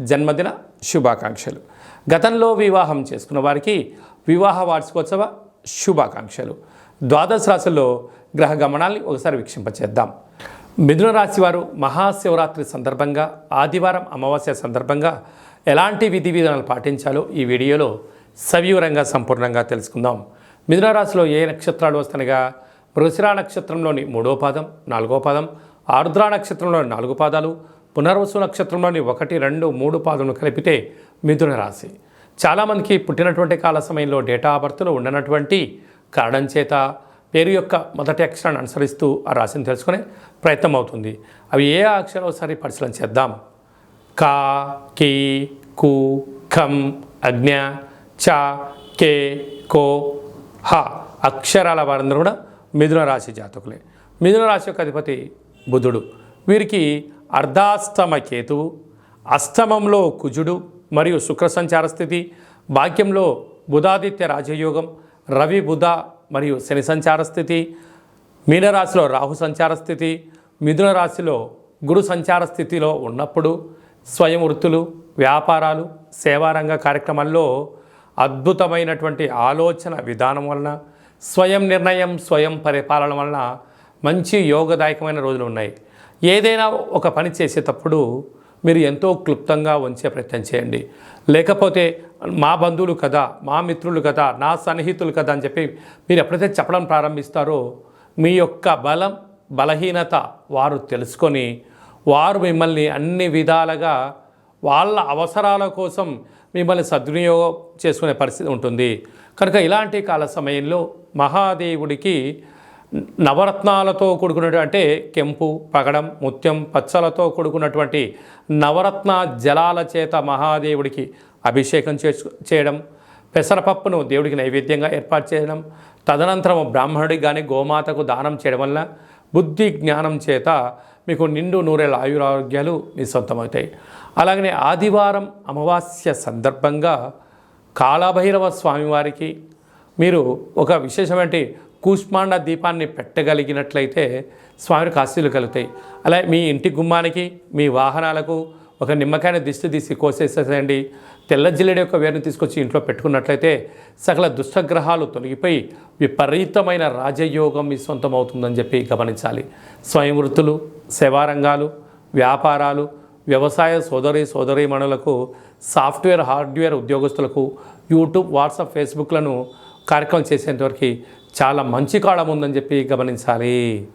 జన్మదిన శుభాకాంక్షలు. గతంలో వివాహం చేసుకున్న వారికి వివాహ వార్షికోత్సవ శుభాకాంక్షలు. ద్వాదశ రాశుల్లో గ్రహ గమనాల్ని ఒకసారి వీక్షింపచేద్దాం. మిథున రాశి వారు మహాశివరాత్రి సందర్భంగా ఆదివారం అమావాస్య సందర్భంగా ఎలాంటి విధి విధానాలు పాటించాలో ఈ వీడియోలో సవివరంగా సంపూర్ణంగా తెలుసుకుందాం. మిథున రాశిలో ఏ నక్షత్రాలు వస్తనగా మృగశిరా నక్షత్రంలోని మూడో పాదం నాలుగో పాదం ఆరుద్రా నక్షత్రంలోని నాలుగు పాదాలు పునర్వసు నక్షత్రంలోని ఒకటి రెండు మూడు పాదులను కలిపితే మిథున రాశి. చాలామందికి పుట్టినటువంటి కాల సమయంలో డేటా బర్త్లో ఉండనటువంటి కారణం చేత పేరు యొక్క మొదటి అక్షరాన్ని అనుసరిస్తూ ఆ రాశిని తెలుసుకునే ప్రయత్నం అవుతుంది. అవి ఏ అక్షరం ఒకసారి పరిశీలన చేద్దాం. కా కి కు ఖం అజ్ఞ చ కే కో హ అక్షరాల వారందరూ కూడా మిథున రాశి జాతకులే. మిథున రాశి యొక్క అధిపతి బుధుడు. వీరికి అర్ధాస్తమ కేతువు అష్టమంలో కుజుడు మరియు శుక్ర సంచార స్థితి భాగ్యంలో బుధాదిత్య రాజయోగం రవి బుధ మరియు శని సంచార స్థితి మీనరాశిలో రాహు సంచార స్థితి మిథున రాశిలో గురు సంచార స్థితిలో ఉన్నప్పుడు స్వయం వృత్తులు వ్యాపారాలు సేవారంగ కార్యక్రమాల్లో అద్భుతమైనటువంటి ఆలోచన విధానం వలన స్వయం నిర్ణయం స్వయం పరిపాలన వలన మంచి యోగదాయకమైన రోజులు ఉన్నాయి. ఏదైనా ఒక పని చేసేటప్పుడు మీరు ఎంతో క్లుప్తంగా ఉంచే ప్రయత్నం చేయండి. లేకపోతే మా బంధువులు కదా మా మిత్రులు కదా నా సన్నిహితులు కదా అని చెప్పి మీరు ఎప్పుడైతే చెప్పడం ప్రారంభిస్తారో మీ యొక్క బలం బలహీనత వారు తెలుసుకొని వారు మిమ్మల్ని అన్ని విధాలుగా వాళ్ళ అవసరాల కోసం మిమ్మల్ని సద్వినియోగం చేసుకునే పరిస్థితి ఉంటుంది. కనుక ఇలాంటి కాల సమయంలో మహాదేవుడికి నవరత్నాలతో కూడుకున్నటువంటి అంటే కెంపు పగడం ముత్యం పచ్చలతో కూడుకున్నటువంటి నవరత్న జలాల చేత మహాదేవుడికి అభిషేకం చేసు చేయడం పెసరపప్పును దేవుడికి నైవేద్యంగా ఏర్పాటు చేయడం తదనంతరం బ్రాహ్మణుడికి కానీ గోమాతకు దానం చేయడం వల్ల బుద్ధి జ్ఞానం చేత మీకు నిండు నూరేళ్ళ ఆయురారోగ్యాలు మీ సొంతమవుతాయి అలాగనే ఆదివారం అమావాస్య సందర్భంగా కాళభైరవ స్వామివారికి మీరు ఒక విశేషమైన కూష్మాండ దీపాన్ని పెట్టగలిగినట్లయితే స్వామికి ఆశీలు కలుగుతాయి. అలా మీ ఇంటి గుమ్మానికి మీ వాహనాలకు ఒక నిమ్మకాయని దిష్టి తీసి కోసేసేసేయండి తెల్ల జిల్లెడి యొక్క వేరుని తీసుకొచ్చి ఇంట్లో పెట్టుకున్నట్లయితే సకల దుష్టగ్రహాలు తొలగిపోయి విపరీతమైన రాజయోగం మీ సొంతం అవుతుందని చెప్పి గమనించాలి. స్వయం వృత్తులు సేవారంగాలు వ్యాపారాలు వ్యవసాయ సోదరి సోదరీమణులకు సాఫ్ట్వేర్ హార్డ్వేర్ ఉద్యోగస్తులకు యూట్యూబ్ వాట్సాప్ ఫేస్బుక్లను కార్యక్రమం చేసేంతవరకు చాలా మంచి కాలం ఉందని చెప్పి గమనించాలి.